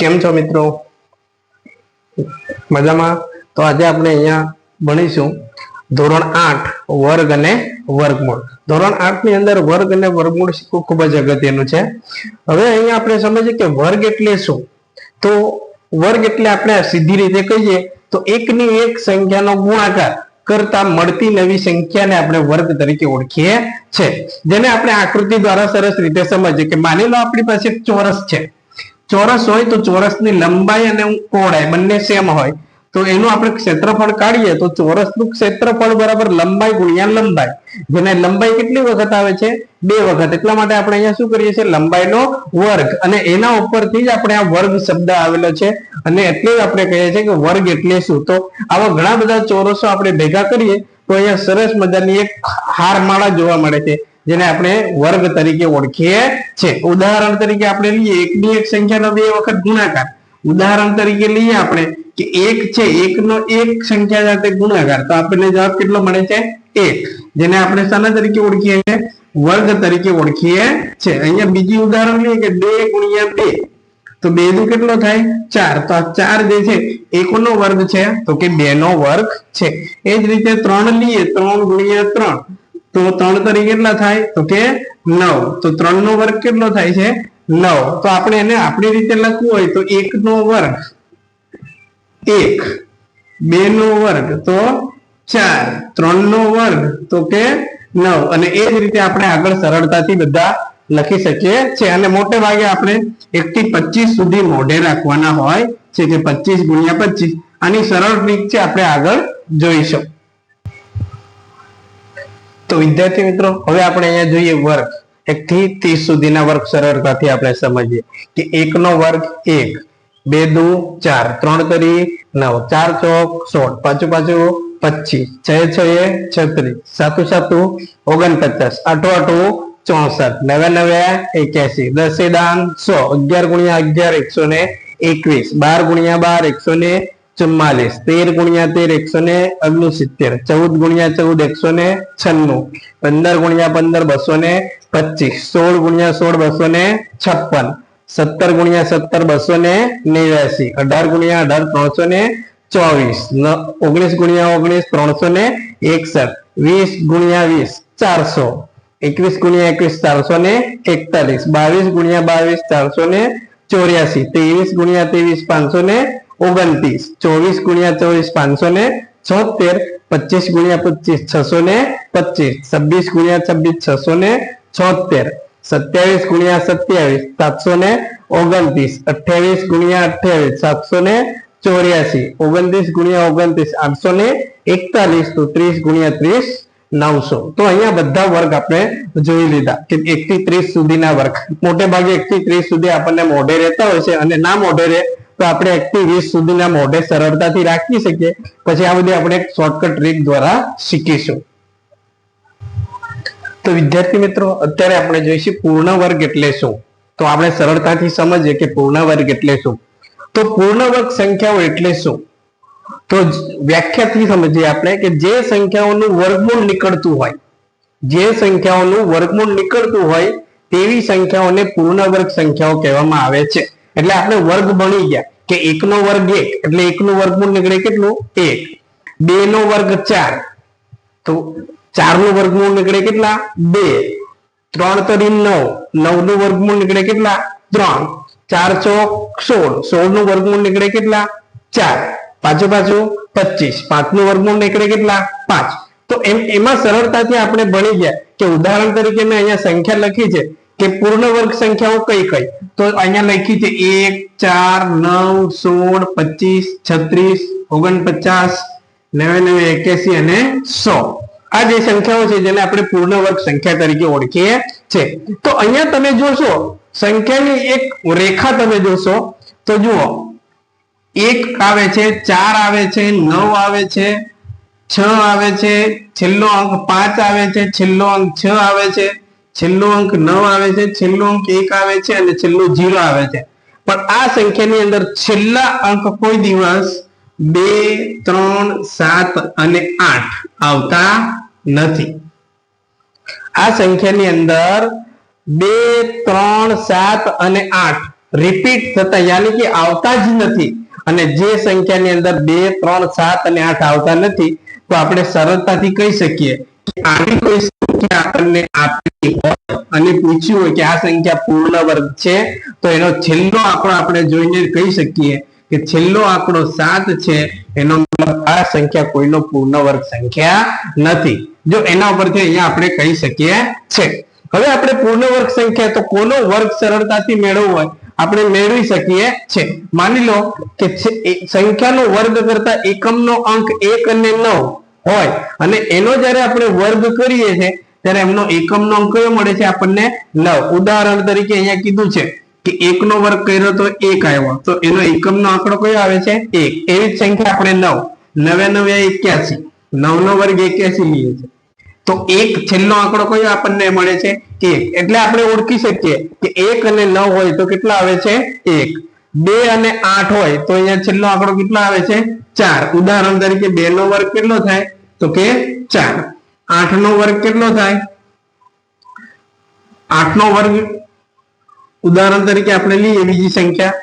કેમ છો મિત્રો? મજામાં? તો આજે આપણે અહીંયા ભણીશું ધોરણ આઠ, વર્ગ અને વર્ગમૂળ. ધોરણ આઠની અંદર વર્ગ અને વર્ગમૂળ શીખવું ખૂબ જ અગત્યનું છે. હવે અહીંયા આપણે સમજીએ કે વર્ગ એટલે શું? તો વર્ગ એટલે આપણે સીધી રીતે કહીએ તો એકની એક સંખ્યાનો ગુણાકાર કરતા મળતી નવી સંખ્યાને આપણે વર્ગ તરીકે ઓળખીએ છે. જેને આપણે આકૃતિ દ્વારા સરસ રીતે સમજીએ કે માની લો આપણી પાસે ચોરસ છે. ચોરસ હોય તો ચોરસની લંબાઈ અને પહોળાઈ બંને સેમ હોય. તો એનું આપણે ક્ષેત્રફળ કાઢીએ તો ચોરસનું ક્ષેત્રફળ બરાબર લંબાઈ ગુણ્યા લંબાઈ. જેને લંબાઈ કેટલી વખત આવે છે? બે વખત. એટલા માટે આપણે અહીંયા શું કરીએ છીએ? લંબાઈનો વર્ગ. અને એના ઉપરથી જ આપણે આ વર્ગ શબ્દ આવેલો છે. અને એટલે જ આપણે કહીએ છીએ કે વર્ગ એટલે શું? તો આવા ઘણા બધા ચોરસો આપણે ભેગા કરીએ તો અહીંયા સરસ મજાની એક હારમાળા જોવા મળે છે. જેને આપણે વર્ગ તરીકે ઓળખીએ છીએ. ઉદાહરણ તરીકે આપણે લઈએ એકની એક સંખ્યાનો બે વખત ગુણાકાર. ઉદાહરણ તરીકે લઈએ આપણે કે એક છે, એકનો એક સંખ્યા સાથે ગુણાકાર. તો આપણને જવાબ કેટલો મળે છે? એક. જેને આપણે શાના તરીકે ઓળખીએ છીએ? વર્ગ તરીકે ઓળખીએ છે અહીંયા બીજી ઉદાહરણ લઈએ કે બે ગુણ્યા બે. તો બે નું કેટલો થાય? ચાર. તો આ ચાર જે છે, એકનો વર્ગ છે. તો કે બે નો વર્ગ છે. એ જ રીતે ત્રણ લઈએ, ત્રણ ગુણ્યા ત્રણ. તો ત્રણ તરી કેટલા થાય? તો કે નવ. તો ત્રણ નો વર્ગ કેટલો થાય છે? નવ. તો આપણે એને આપણી રીતે લખવું હોય તો એક નો વર્ગ એક. બે નો વર્ગ તો ચાર. ત્રણ નો વર્ગ તો કે નવ. અને એ જ રીતે આપણે આગળ સરળતાથી બધા લખી શકીએ છીએ. અને મોટે ભાગે આપણે એક થી પચીસ સુધી મોઢે રાખવાના હોય છે કે પચીસ ગુણ્યા પચીસ. આની સરળ રીત છે, આપણે આગળ જોઈશું. તો વિદ્યાર્થી મિત્રો, હવે આપણે અહીંયા જોઈએ વર્ગ. એક થી ત્રીસ સુધીના વર્ગ સરળતાથી આપણે સમજીએ કે એક નો વર્ગ એક, બે દુ ચાર, ત્રણ તરી નવ, ચાર ચોક સોળ પાછું પાછું પચીસ, છ છ છત્રીસ, સાતું સાતું ઓગણપચાસ, આઠું આઠું ચોસઠ, નવે નવે એક્યાસી, દસે દાન સો, અગિયાર ગુણ્યા અગિયાર એકસો ને એકવીસ, બાર ગુણ્યા બાર એકસો ને ચુમ્માલીસ. તેર ગુણ્યા તેર એકસો ને ઓગણસિત્તેર ચૌદ ગુણ્યા ચૌદ એકસો ને છન્નું. પંદર ગુણ્યા પંદર બસો ને પચીસ. સોળ ગુણ્યા સોળ બસો ને છપ્પન. સત્તર ગુણ્યા સત્તર બસો ને નેવ્યાસી. અઢાર ગુણ્યા અઢાર ત્રણસો ને ચોવીસ. ઓગણીસ ગુણ્યા ઓગણીસ ત્રણસો ને એકસઠ. વીસ ગુણ્યા વીસ, ચારસો. એકવીસ ગુણ્યા એકવીસ, ચારસો ને એકતાલીસ. બાવીસ ગુણ્યા બાવીસ, ચારસો ને ચોર્યાસી. ત્રેવીસ ગુણ્યા ત્રેવીસ, પાંચસો ને ઓગણત્રીસ, ચોવીસ ગુણ્યા ચોવીસ પાંચસો ને છોતેર પચીસ ગુણ્યા પચીસ છસો ને પચીસ, છવ્વીસ ગુણ્યા છવ્વીસ છસો ને છોતેર સત્યાવીસ ગુણ્યા સત્યાવીસ સાતસો ને ઓગણત્રીસ, અઠ્યાવીસ ગુણ્યા અઠ્યાવીસ સાતસો ને ચોર્યાસી, ઓગણત્રીસ ગુણ્યા ઓગણત્રીસ આઠસો ને એકતાલીસ, તો ત્રીસ ગુણ્યા ત્રીસ નવસો. તો અહીંયા બધા વર્ગ આપણે જોઈ લીધા કે એક થી ત્રીસ સુધીના વર્ગ. મોટે ભાગે એક થી ત્રીસ સુધી આપણને મોઢે રહેતા હોય છે અને ના મોઢે રહે તો આપણે એક વીસ સુધીના મોઢે સરળતાથી રાખી શકીએ. પછી આ બધી આપણે શોર્ટકટ ટ્રીક દ્વારા શીખીશું. તો વિદ્યાર્થી મિત્રો, અત્યારે આપણે જોઈશું પૂર્ણ વર્ગ એટલે શું? તો આપણે સરળતાથી સમજીએ કે પૂર્ણ વર્ગ એટલે શું? તો પૂર્ણ વર્ગ સંખ્યાઓ એટલે શું? તો વ્યાખ્યાથી સમજીએ આપણે કે જે સંખ્યાઓનું વર્ગમૂળ નીકળતું હોય, જે સંખ્યાઓનું વર્ગમૂળ નીકળતું હોય, તેવી સંખ્યાઓને પૂર્ણ વર્ગ સંખ્યાઓ કહેવામાં આવે છે. એટલે આપણે વર્ગ ભણી ગયા કે એકનો વર્ગ એક, એટલે એકનું વર્ગમૂળ નીકળે કેટલું? એક. બે નો વર્ગ ચાર. તો ચારનું વર્ગમૂળ નીકળે કેટલા? બે. ત્રણ તરી નવ. નવનું વર્ગમૂળ નીકળે કેટલા? ત્રણ. ચાર ચોક સોળ. સોળનું વર્ગમૂળ નીકળે કેટલા? ચાર. પાછું પાછું પચીસ. પાંચનું વર્ગમૂળ નીકળે કેટલા? પાંચ. તો એમ, એમાં સરળતાથી આપણે ભણી ગયા કે ઉદાહરણ તરીકે મેં અહીંયા સંખ્યા લખી છે. કે પૂર્ણ વર્ગ સંખ્યાઓ કઈ કઈ? તો અહીંયા લખી છે એક, ચાર, નવ, સોળ, પચીસ, છત્રીસ, ઓગણપચાસ નેવે નવે એક્યાસી અને સો. આ જે સંખ્યાઓ છે જેને આપણે પૂર્ણ વર્ગ સંખ્યા તરીકે ઓળખીએ છે. તો અહીંયા તમે જોશો, સંખ્યાની એક રેખા તમે જોશો, તો જુઓ. એક આવે છે, ચાર આવે છે, નવ આવે છે, છ આવે છે, છેલ્લો અંક પાંચ આવે છે, છેલ્લો અંક છ આવે છે છેલ્લો અંક નવ આવે છે, છેલ્લો અંક એક આવે છે અને છેલ્લો જીરો આવે છે. પણ આ સંખ્યાની અંદર છેલ્લા અંક કોઈ દિવસ બે, ત્રણ, સાત અને આઠ આવતા નથી. આ સંખ્યાની અંદર બે, ત્રણ, સાત અને આઠ રિપીટ થતા યાની કે આવતા જ નથી. અને જે સંખ્યાની અંદર બે, ત્રણ, સાત અને આઠ આવતા નથી, તો આપણે સરળતાથી કહી શકીએ કે આવી કોઈ સંખ્યા આપણને આપેલી હોય અને પૂછ્યું હોય કે આ સંખ્યા પૂર્ણ વર્ગ છે, તો એનો છેલ્લો આંકડો આપણે જોઈને કહી શકીએ કે છેલ્લો આંકડો સાત છે, એનો આ સંખ્યા કોઈનો પૂર્ણ વર્ગ સંખ્યા નથી. જો એના પરથી અહીંયા આપણે કહી શકીએ છે. હવે આપણે પૂર્ણ વર્ગ સંખ્યા તો કોનો વર્ગ સરળતાથી મેળવવો હોય? આપણે મેળવી શકીએ છે. માની લો કે સંખ્યાનો વર્ગ કરતા એકમનો અંક એક અને નવ હોય અને એનો જ્યારે આપણે વર્ગ કરીએ છીએ ત્યારે એમનો એકમનો અંક કયો મળે છે આપણને નવ ઉદાહરણ તરીકે અહીંયા કીધું છે કે એક નો વર્ગ કર્યો તો એક આવ્યો. તો એનો એકમનો આંકડો કયો આવે છે? એક. એવી જ સંખ્યા આપણે નવ. નવે નવે એક્યાસી. નવ નો વર્ગ એક્યાસી લઈએ છીએ. તો એક છેલ્લો આંકડો કયો આપણને મળે છે? એક. એટલે આપણે ઓળખી શકીએ કે એક અને નવ હોય તો કેટલા આવે છે? એક. બે અને આઠ હોય તો અહીંયા છેલ્લો આંકડો કેટલો આવે છે? ચાર. ઉદાહરણ તરીકે બે નો વર્ગ કેટલો થાય? તો કે ચાર. આઠ નો વર્ગ કેટલો થાય? આઠ નો વર્ગ, ઉદાહરણ તરીકે આપણે લઈએ બીજી સંખ્યા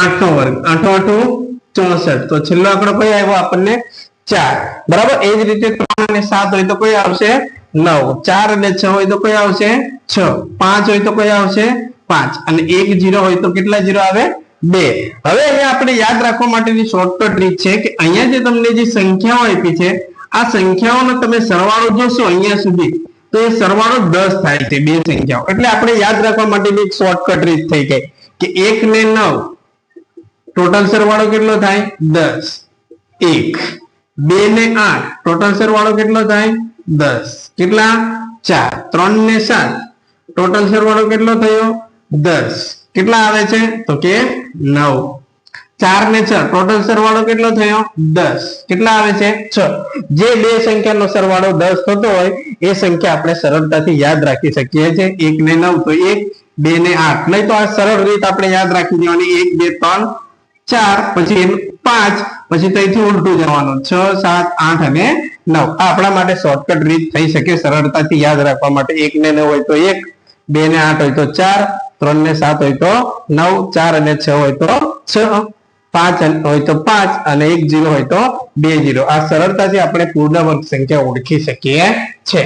આઠ નો વર્ગ, આઠો આઠો ચોસઠ. તો છેલ્લો આંકડો કયો આવ્યો આપણને? ચાર. બરાબર? એ જ રીતે ત્રણ અને સાત હોય તો કયો આવશે? નવ. ચાર અને છ હોય તો કયો આવશે? છ. પાંચ હોય તો કયો આવશે? પાંચ. અને એક જીરો હોય તો કેટલા જીરો આવે? બે. હવે અહીંયા આપણે યાદ રાખવા માટેની શોર્ટકટ રીત છે કે અહીંયા જે તમને જે સંખ્યાઓ આપી છે, આ સંખ્યાઓનો તમે સરવાળો જોશો અહીંયા સુધી, તો એ સરવાળો દસ થાય છે, બે સંખ્યાઓ. એટલે આપણે યાદ રાખવા માટેની એક શોર્ટકટ રીત થઈ ગઈ કે એક ને નવ ટોટલ સરવાળો કેટલો થાય? દસ. એક. બે ને આઠ ટોટલ સરવાળો કેટલો થાય? દસ. કેટલા? ચાર. ત્રણ ને સાત ટોટલ સરવાળો કેટલો થયો? દસ. કેટલા આવે છે? તો કે નવ. ચાર ને છ. ટોટલ સરવાળો કેટલો થયો? દસ. કેટલા આવે છે? છ. જે બે સંખ્યાનો સરવાળો દસ થતો હોય, એ સંખ્યા આપણે સરળતાથી યાદ રાખી શકીએ છીએ. એક ને નવ, તો એક, બે ને આઠ. નહીં તો આ સરળ રીત આપણે યાદ રાખી દેવાની. એક, બે, ત્રણ, ચાર, પછી પાંચ, પછી ત્યાંથી ઉલટું જવાનું. છ, સાત, આઠ અને નવ. આ આપણા માટે શોર્ટકટ રીત થઈ શકે સરળતાથી યાદ રાખવા માટે. એક ને નવ હોય તો એક, બે ને આઠ હોય તો ચાર ત્રણ ને સાત હોય તો નવ, ચાર અને છ હોય તો છ, પાંચ હોય તો પાંચ અને એક જીરો હોય તો બે જીરો. આ સરળતાથી આપણે પૂર્ણ વર્ગ સંખ્યા ઓળખી શકીએ છે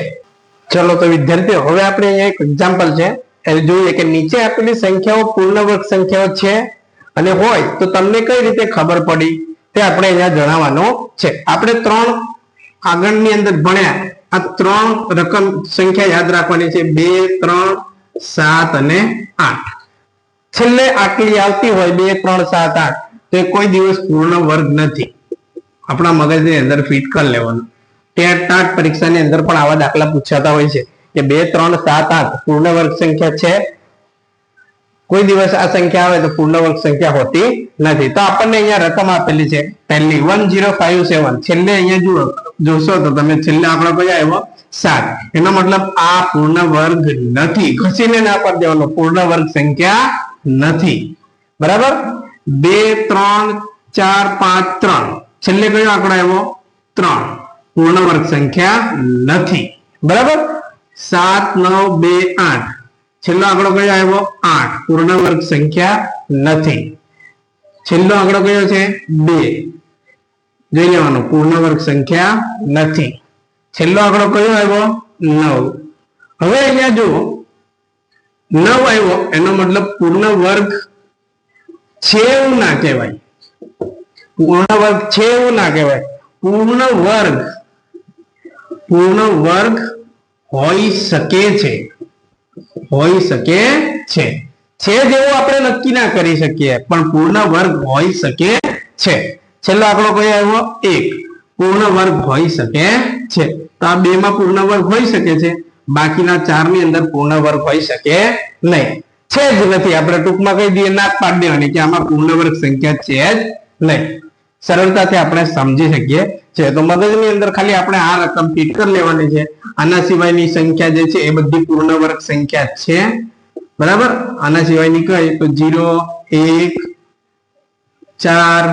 ચલો તો વિદ્યાર્થીઓ, હવે આપણે અહીંયા એક એક્ઝામ્પલ છે. જોઈએ કે નીચે આપેલી સંખ્યાઓ પૂર્ણ વર્ગ સંખ્યાઓ છે અને હોય તો તમને કઈ રીતે ખબર પડી તે આપણે અહીંયા જણાવવાનું છે. આપણે ત્રણ આગળની અંદર ભણ્યા. આ ત્રણ રકમ સંખ્યા યાદ રાખવાની છે. બે, ત્રણ સાત અને આઠ. છેલ્લે આટલી આવતી હોય, બે, ત્રણ, સાત, આઠ, તો કોઈ દિવસ પૂર્ણ વર્ગ નથી. આપણા મગજની અંદર ફિટ કરી લેવાનું. ટેટ, ટાટ પરીક્ષાની અંદર પણ આવા દાખલા પૂછાતા હોય છે કે બે, ત્રણ, સાત, આઠ, પૂર્ણ વર્ગ સંખ્યા છે? કોઈ દિવસ આ સંખ્યા આવે તો પૂર્ણ વર્ગ સંખ્યા હોતી નથી. તો આપણને અહીંયા રકમ આપેલી છે. પહેલી, વન, જીરો, ફાઈવ, સેવન. છેલ્લે અહીંયા જુઓ, જોશો તો તમે છેલ્લે આપણો કયા આવ્યો સાત. એનો મતલબ આ પૂર્ણ વર્ગ નથી. ઘસીને ના પર દેવાનો. પૂર્ણ વર્ગ સંખ્યા નથી. બરાબર? બે, ત્રણ, ચાર, પાંચ, ત્રણ. છેલ્લે કયો આંકડો આવ્યો? ત્રણ. પૂર્ણ વર્ગ સંખ્યા નથી. બરાબર? સાત, નવ, બે, આઠ. છેલ્લો આંકડો કયો આવ્યો? આઠ. પૂર્ણ વર્ગ સંખ્યા નથી. છેલ્લો આંકડો કયો છે? બે. જોઈ લેવાનો. પૂર્ણ વર્ગ સંખ્યા નથી. છેલ્લો આંકડો કયો આવ્યો? નવ. હવે અહીંયા જુઓ. નવ આવ્યો. એનો મતલબ પૂર્ણ વર્ગ છે એવું ના કહેવાય. પૂર્ણ વર્ગ છે એવું ના કહેવાય. પૂર્ણ વર્ગ પૂર્ણ વર્ગ હોઈ શકે છે. હોઈ શકે છે. છે જેવું આપણે નક્કી ના કરી શકીએ, પણ પૂર્ણ વર્ગ હોઈ શકે છે. છેલ્લો આંકડો કયો આવ્યો? એક. પૂર્ણ વર્ગ હોઈ શકે છે. તો આ બે માં પૂર્ણ વર્ગ હોઈ શકે છે. બાકીના ચારની અંદર પૂર્ણ વર્ગ હોઈ શકે નહીં. છે જ નથી. આપણે ટૂંકમાં કહી દઈએ ના પાડી દેવાની કે આમાં પૂર્ણ વર્ગ સંખ્યા છે જ નહીં. સરળતાથી આપણે સમજી શકીએ. છે તો મગજની અંદર ખાલી આપણે આ રકમ ફિટ કરી લેવાની છે. આના સિવાયની સંખ્યા જે છે એ બધી પૂર્ણ વર્ગ સંખ્યા છે. બરાબર? આના સિવાયની કઈ? તો જીરો, એક, ચાર,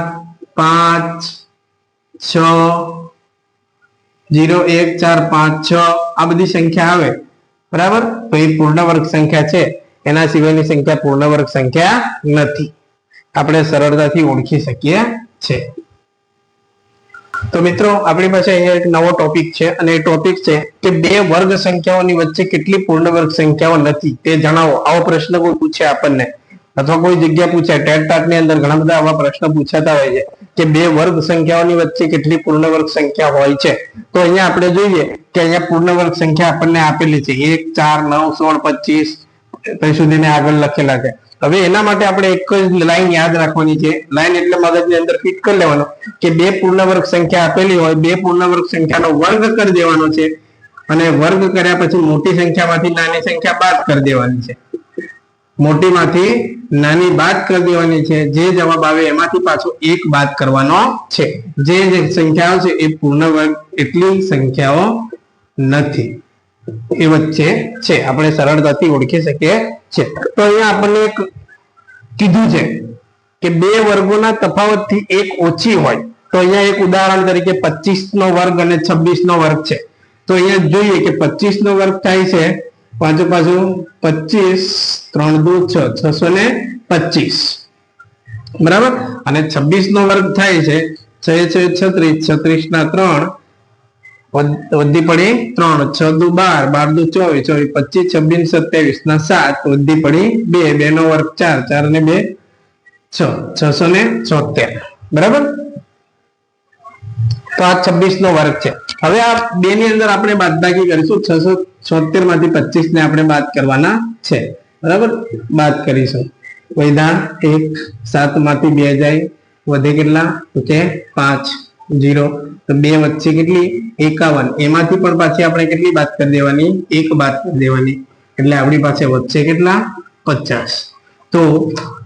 પાંચ, છ જીરો, એક, ચાર, પાંચ, છ, આ બધી સંખ્યા આવે. બરાબર? તો એ પૂર્ણ વર્ગ સંખ્યા છે. એના સિવાયની સંખ્યા પૂર્ણ વર્ગ સંખ્યા નથી. આપણે સરળતાથી ઓળખી શકીએ છે. તો મિત્રો, આપણી પાસે અહીંયા એક નવો ટોપિક છે અને એ ટોપિક છે કે બે વર્ગ સંખ્યાઓની વચ્ચે કેટલી પૂર્ણ વર્ગ સંખ્યાઓ નથી. તે જણાવો. આવો પ્રશ્ન કોઈ પૂછે આપણને. અથવા કોઈ જગ્યા પૂછે ટેટ ટાટની અંદર ઘણા બધા આવા પ્રશ્ન પૂછાતા હોય છે કે બે વર્ગ સંખ્યાઓની વચ્ચે કેટલી પૂર્ણ વર્ગ સંખ્યા હોય છે. તો અહીંયા આપણે જોઈએ કે અહીંયા પૂર્ણ વર્ગ સંખ્યા આપણને આપેલી છે. એક, ચાર, નવ, સોળ, પચીસ ત્યાં સુધીને આગળ લખેલા છે. હવે એના માટે આપણે એક જ લાઈન યાદ રાખવાની છે. લાઈન એટલે મગજની અંદર ફિટ કરી લેવાનો કે બે પૂર્ણ વર્ગ સંખ્યા આપેલી હોય, બે પૂર્ણ વર્ગ સંખ્યાનો વર્ગ કરી દેવાનો છે અને વર્ગ કર્યા પછી મોટી સંખ્યામાંથી નાની સંખ્યા બાદ કરી દેવાની છે. મોટીમાંથી નાની બાદ કરી દેવાની છે. જે જવાબ આવે એમાંથી પાછો એક બાદ કરવાનો છે. જે સંખ્યાઓ છે એ પૂર્ણ વર્ગ એટલી સંખ્યાઓ નથી. એ વચ્ચે છે. આપણે સરળતાથી ઓળખી શકીએ છીએ. તો અહીંયા આપણને એક કીધું છે કે બે વર્ગોના તફાવતથી એક ઓછી હોય. તો અહીંયા એક ઉદાહરણ તરીકે પચીસ નો વર્ગ અને છવ્વીસ નો વર્ગ છે. તો અહીંયા જોઈએ કે પચીસ નો વર્ગ થાય છે પાછું પાછું પચીસ, ત્રણ દુ, છ, છસો ને પચીસ. બરાબર? અને છવ્વીસ નો વર્ગ થાય છે, છ છ, છત્રીસ છત્રીસ ના ત્રણ, વધી પડી ત્રણ, છ દુ બાર બાર દુ ચોવીસ ચોવીસ, પચીસ, છવ્વીસ સત્યાવીસ ના સાત, વધી પડી બે બે નો વર્ગ ચાર ચાર ને બે, છ, છસો ને છોતેર. બરાબર? તો આ છવ્વીસ નો વર્ગ છે. હવે આ બે ની અંદર આપણે બાદબાકી કરીશું. છસો છોતેરમાંથી પચીસ ને આપણે બાદ કરવાના છે. બરાબર? બાદ કરીશું. વૈધાણ એક, સાતમાંથી બે જાય. વધે કેટલા? તો પાંચ જીરો તો બે વચ્ચે કેટલી? એકાવન. એમાંથી પણ પાછી આપણે કેટલી બાદ કરી દેવાની? એક બાદ કરી દેવાની. એટલે આપણી પાસે વચ્ચે કેટલા? પચાસ. તો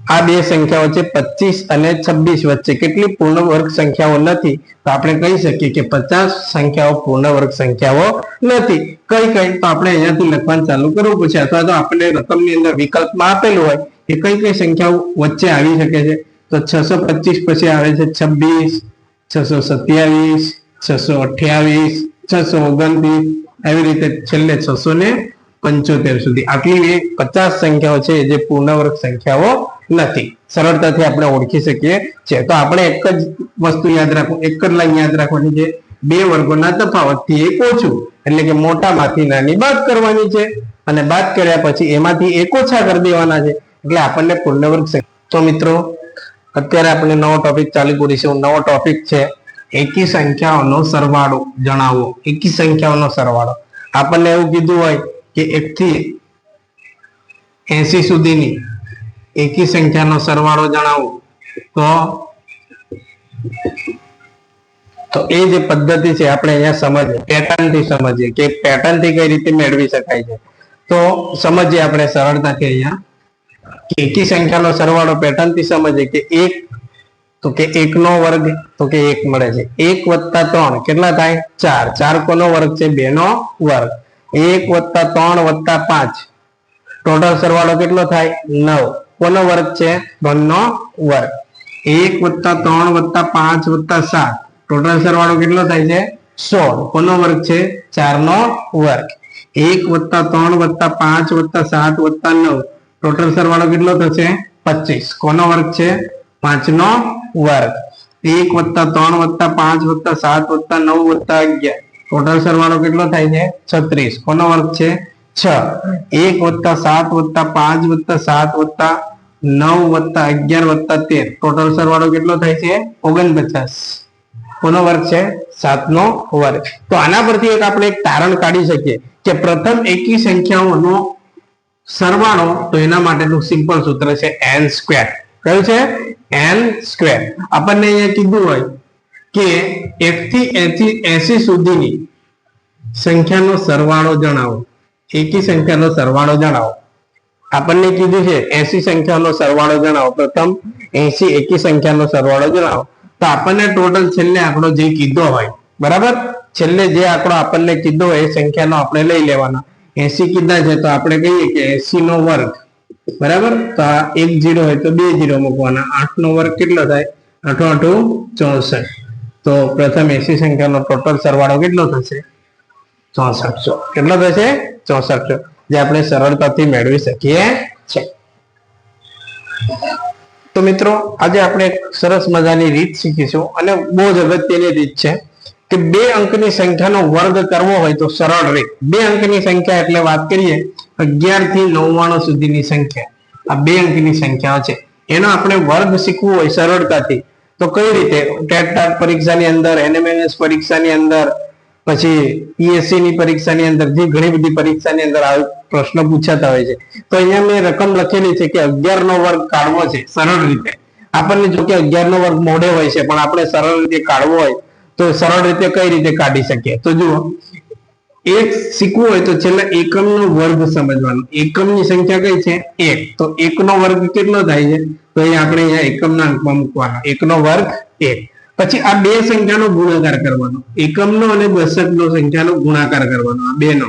આ બે સંખ્યાઓ છે પચીસ અને છવ્વીસ વચ્ચે કેટલી પૂર્ણ વર્ગ સંખ્યાઓ નથી? તો આપણે કહી શકીએ કે પચાસ સંખ્યાઓ પૂર્ણ વર્ગ સંખ્યાઓ નથી. કઈ કઈ? તો આપણે અહીંયાથી લખવાનું ચાલુ કરવું પડશે અથવા તો આપણે રકમની અંદર વિકલ્પમાં આપેલું હોય એ કઈ કઈ સંખ્યાઓ વચ્ચે આવી શકે છે? તો છસો પચીસ પછી આવે છે છવ્વીસ છસો સત્યાવીસ, છસો અઠ્યાવીસ, છસો ઓગણત્રીસ. આવી રીતે છેલ્લે છસો ને પંચોતેર સુધી. આટલી એ પચાસ સંખ્યાઓ છે જે પૂર્ણવર્ગ સંખ્યાઓ નથી. સરળતાથી આપણે ઓળખી શકીએ છીએ. તો આપણે એક જ વસ્તુ યાદ રાખવું એક જ લાઈન યાદ રાખવાની છે. બે વર્ગોના તફાવતથી એક ઓછું, એટલે કે મોટામાંથી નાની બાદ કરવાની છે. અને બાદ કર્યા પછી એમાંથી એક ઓછા કરી દેવાના છે. એટલે આપણને પૂર્ણવર્ગ સંખ્યા. તો મિત્રો, અત્યારે આપણે નવો ટોપિક ચાલુ કરીશું. નવો ટોપિક છે એકી સંખ્યાઓનો સરવાળો. જણાવો. એકી સંખ્યાઓનો સરવાળો. આપણને એવું કીધું હોય કે એક થી એસી સુધીની એકી સંખ્યાનો સરવાળો જણાવો. તો તો એ જે પદ્ધતિ છે, આપણે અહીંયા સમજીએ પેટર્નથી સમજીએ કે પેટર્નથી કઈ રીતે મેળવી શકાય છે. તો સમજીએ આપણે સરળતાથી અહીંયા એકી સંખ્યાનો સરવાળો પેટર્નથી સમજીએ કે એક, તો કે એક નો વર્ગ, તો કે એક મળે છે. એક વત્તા ત્રણ કેટલા થાય? ચાર. ચાર કોનો વર્ગ છે? બે નો વર્ગ. એક વત્તા ત્રણ વત્તા પાંચ. ટોટલ સરવાળો કેટલો થાય? નવ. કોનો વર્ગ છે? ત્રણ વર્ગ. એક વત્તા ત્રણ વત્તા પાંચ વત્તા સાત. ટોટલ સરવાળો કેટલો થાય છે? સોળ. કોનો વર્ગ છે? ચાર નો વર્ગ. એક વત્તા ત્રણ વત્તા પાંચ વત્તા સાત વત્તા નવ. ટોટલ સરવાળો કેટલો થશે? પચીસ. કોનો વર્ગ છે? પાંચ નો વર્ગ. એક વત્તા ત્રણ વત્તા પાંચ વત્તા સાત વત્તા નવ વત્તા અગિયાર. ટોટલ સરવાળો કેટલો થાય છે? છત્રીસ. કોનો વર્ગ છે? છ. એક વત્તા સાત વત્તા પાંચ વત્તા સાત વત્તા નવ વત્તા અગિયાર વત્તા તેર. ટોટલ સરવાળો કેટલો થાય છે? ઓગણપચાસ. કોનો વર્ગ છે? સાત નો વર્ગ. તો આના પરથી એક આપણે એક તારણ કાઢી શકીએ કે પ્રથમ એકી સંખ્યાઓનો સરવાળો, તો એના માટેનું સિમ્પલ સૂત્ર છે એન સ્ક્વેર કયું છે? એન સ્ક્વેર આપણને અહીંયા કીધું હોય કે એક થી એસી સુધીની સંખ્યાનો સરવાળો જણાવો. એકી સંખ્યાનો સરવાળો જણાવો. આપણને કીધું છે, એસી સંખ્યાનો સરવાળો જણાવો. પ્રથમ, એસી, એકી સંખ્યાનો સરવાળો જણાવો. તો આપણને ટોટલ છેલ્લે આંકડો જે કીધો હોય, બરાબર? છેલ્લે જે આંકડો આપણને કીધો હોય, એ સંખ્યાનો આપણે લઈ લેવાનો. એસી કીધા છે, તો આપણે કહીએ કે એસી નો વર્ગ. બરાબર? તો આ એક જીરો હોય તો બે જીરો મૂકવાના. આઠ નો વર્ગ કેટલો થાય? આઠો, આઠું, ચોસઠ. તો પ્રથમ એસી સંખ્યાનો ટોટલ સરવાળો કેટલો થશે? ચોસઠસો. કેટલો થશે? ચોસઠસો. જે આપણે સરળતાથી મેળવી શકીએ છે તો મિત્રો, આજે આપણે સરસ મજાની રીત શીખીશું અને બહુ જ અગત્યની રીત છે કે બે અંકની સંખ્યાનો વર્ગ કરવો હોય તો સરળ રીત. બે અંકની સંખ્યા એટલે વાત કરીએ, અગિયારથી નવ્વાણું સુધીની સંખ્યા. આ બે અંકની સંખ્યાઓ છે. એનો આપણે વર્ગ શીખવું હોય સરળતાથી તો કઈ રીતે? ટેટ પરીક્ષાની અંદર એનએમએમએસ પરીક્ષાની અંદર, પછી પીએસસી ની પરીક્ષાની અંદર, જે ઘણી બધી પરીક્ષાની અંદર પ્રશ્ન પૂછાતા હોય છે. તો અહીંયા મેં રકમ લખેલી છે કે અગિયાર નો વર્ગ કાઢવો છે, સરળ રીતે. આપણને જો કે અગિયાર નો વર્ગ મોડે હોય છે, પણ આપણે સરળ રીતે કાઢવો હોય, તો સરળ રીતે કઈ રીતે કાઢી શકીએ? તો જુઓ, એક શીખવું હોય તો છેલ્લા એકમ નો વર્ગ સમજવાનો. એકમની સંખ્યા કઈ છે? એક. તો એક નો વર્ગ કેટલો થાય છે? તો એ આપણે અહીંયા એકમ ના અંકમાં મૂકવાના. એક નો વર્ગ એક. પછી આ બે સંખ્યાનો ગુણાકાર કરવાનો. એકમ નો અને દશક નો સંખ્યાનો ગુણાકાર કરવાનો, આ બે નો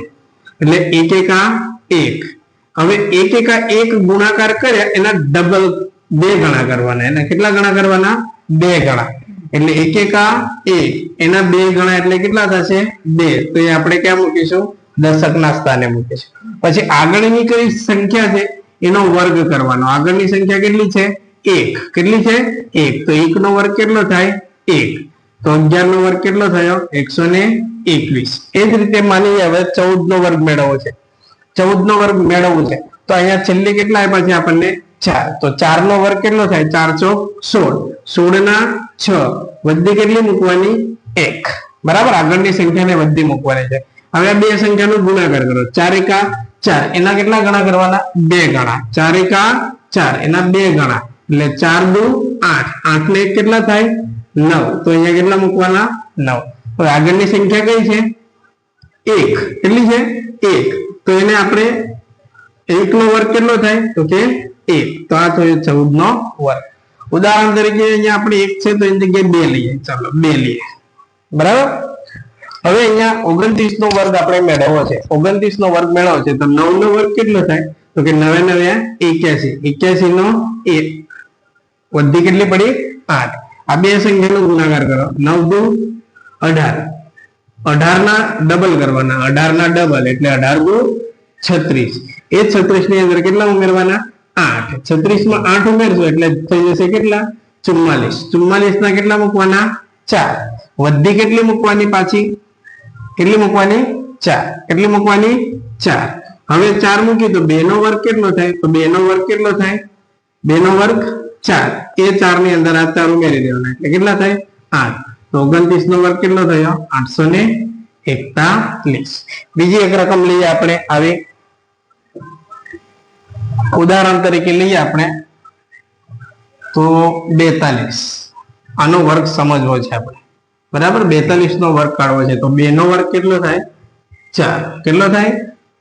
એટલે એક એકા. એક હવે એક એકા એક ગુણાકાર કર્યા એના ડબલ બે ગણા કરવાના. એના કેટલા ગણા કરવાના? બે ગણા. એટલે એક એકા એક, એના બે ગણા એટલે કેટલા થશે? બે. તો એ આપણે ક્યાં મૂકીશું? દશકના સ્થાને મૂકીશું. પછી આગળની કઈ સંખ્યા છે? એનો વર્ગ કરવાનો. આગળની સંખ્યા કેટલી છે? એક. કેટલી છે? એક. તો એક નો વર્ગ કેટલો થાય? એક. તો અગિયાર નો વર્ગ કેટલો થયો? એકસો ને એકવીસ. એ જ રીતે માની હવે ચૌદ નો વર્ગ મેળવવો છે. ચૌદ નો વર્ગ મેળવવો છે. તો અહીંયા છેલ્લે કેટલા આપ્યા છે આપણને? ચાર. તો ચાર નો વર્ગ કેટલો થાય? ચાર ચોક સોળ. સોળ ના છ. વધી કેટલી મૂકવાની? એક. બરાબર? આગળની સંખ્યાને વધી મૂકવાની છે. હવે બે સંખ્યાનો ગુણાકાર કરો. ચાર એકા ચાર. એના કેટલા ગણા કરવાના? બે ગણા. ચાર એકા ચાર. એના બે ગણા. એટલે ચાર દુ આઠ. આઠ ને એક કેટલા થાય? નવ. તો અહીંયા કેટલા મૂકવાના? નવ. હવે આગળની સંખ્યા કઈ છે? એક. કેટલી છે? એક. તો એને આપણે એક નો વર્ગ કેટલો થાય? તો કે એક. તો આ થયો ચૌદ નો વર્ગ. ઉદાહરણ તરીકે અહીંયા આપણે એક છે તો એની જગ્યાએ બે લઈએ. ચાલો, બે લઈએ. બરાબર? હવે અહીંયા ઓગણત્રીસ નો વર્ગ આપણે મેળવવો છે. ઓગણત્રીસ નો વર્ગ મેળવવો છે. તો નવ નો વર્ગ કેટલો થાય? તો કે નવે નવે એક્યાસી. એક્યાસી નો એક. વધી કેટલી પડી? આઠ. આ બે સંખ્યાનો ગુણાકાર કરો. નવ દુ અઢાર. અઢાર ના ડબલ કરવાના. અઢાર ના ડબલ એટલે અઢાર દુ છત્રીસ. એ છત્રીસની અંદર કેટલા ઉમેરવાના? આઠ. છત્રીસમાં આઠ ઉમેરશો એટલે થઈ જશે કેટલા? ચુમ્માલીસ. ચુમ્માલીસ ના કેટલા મૂકવાના? ચાર. વધી કેટલી મૂકવાની પાછી? કેટલી મૂકવાની? ચાર. કેટલી મૂકવાની? ચાર. હવે ચાર મૂકી તો બે નો વર્ગ કેટલો થાય? તો બે નો વર્ગ કેટલો થાય? બે નો વર્ગ ચાર. એ ચારની અંદર આ ચાર ઉમેરી દેવાના. એટલે કેટલા થાય? આઠ. તો ઓગણત્રીસ નો વર્ગ કેટલો થયો? આઠસો ને એકતાલીસ. બીજી એક રકમ લઈએ આપણે. આવી ઉદાહરણ તરીકે લઈએ આપણે. તો બેતાલીસ. આનો વર્ગ સમજવો છે આપણે. બરાબર? બેતાલીસ નો વર્ગ કાઢવો છે. તો બે નો વર્ગ કેટલો થાય? ચાર. કેટલો થાય?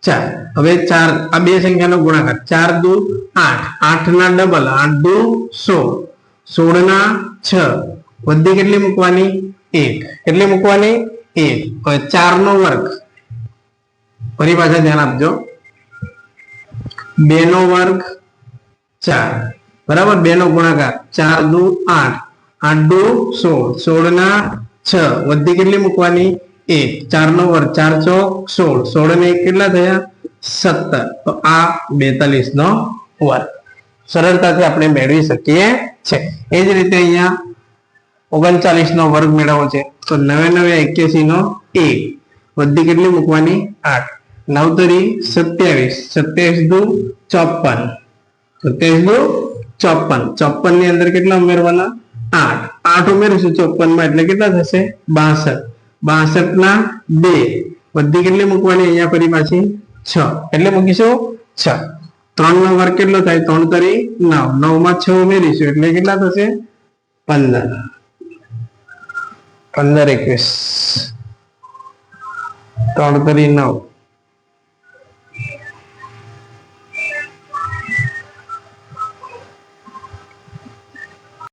ચાર. હવે ચાર, આ બે સંખ્યાનો ગુણાકાર. ચાર દુ આઠ. આઠ ના ડબલ, આઠ દુ સોળ સોળ ના છ. વધી કેટલી મૂકવાની? એક. કેટલી મૂકવાની? એક. હવે ચાર નો વર્ગ. ફરી પાછા ધ્યાન આપજો. બે નો વર્ગ ચાર. બરાબર? બે નો ગુણાકાર. ચાર દુ આઠ. આઠ દુ સોળ સોળ ના છ. વધી કેટલી મૂકવાની? એક. ચાર નો વર્ગ. ચાર ચોક સોળ. સોળ ને એક કેટલા થયા? સત્તર. તો આ બેતાલીસ નો વર્ગ. સરળતાથી આપણે મેળવી શકીએ છે એ જ રીતે અહીંયા ઓગણચાલીસ નો વર્ગ મેળવવો છે. તો નવે નવે એક્યાસી નો એક. વધી કેટલી મૂકવાની? આઠ. નવ તરી સત્યાવીસ. સત્યાવીસ દુ ચોપન સત્યાવીસ દુ ચોપન ચોપનની અંદર કેટલા ઉમેરવાના? આઠ. આઠ ઉમેરીશું ચોપનમાં એટલે કેટલા થશે? બાસઠ. બાસઠ ના બે. બધી કેટલી મૂકવાની અહીંયા ફરી પાછી? છ. એટલે મૂકીશું છ. ત્રણ નો વર્ગ કેટલો થાય? ત્રણ તરી નવ. નવમાં છ ઉમેરીશું એટલે કેટલા થશે? પંદર. પંદર એકવીસ. ત્રણ તરી નવ.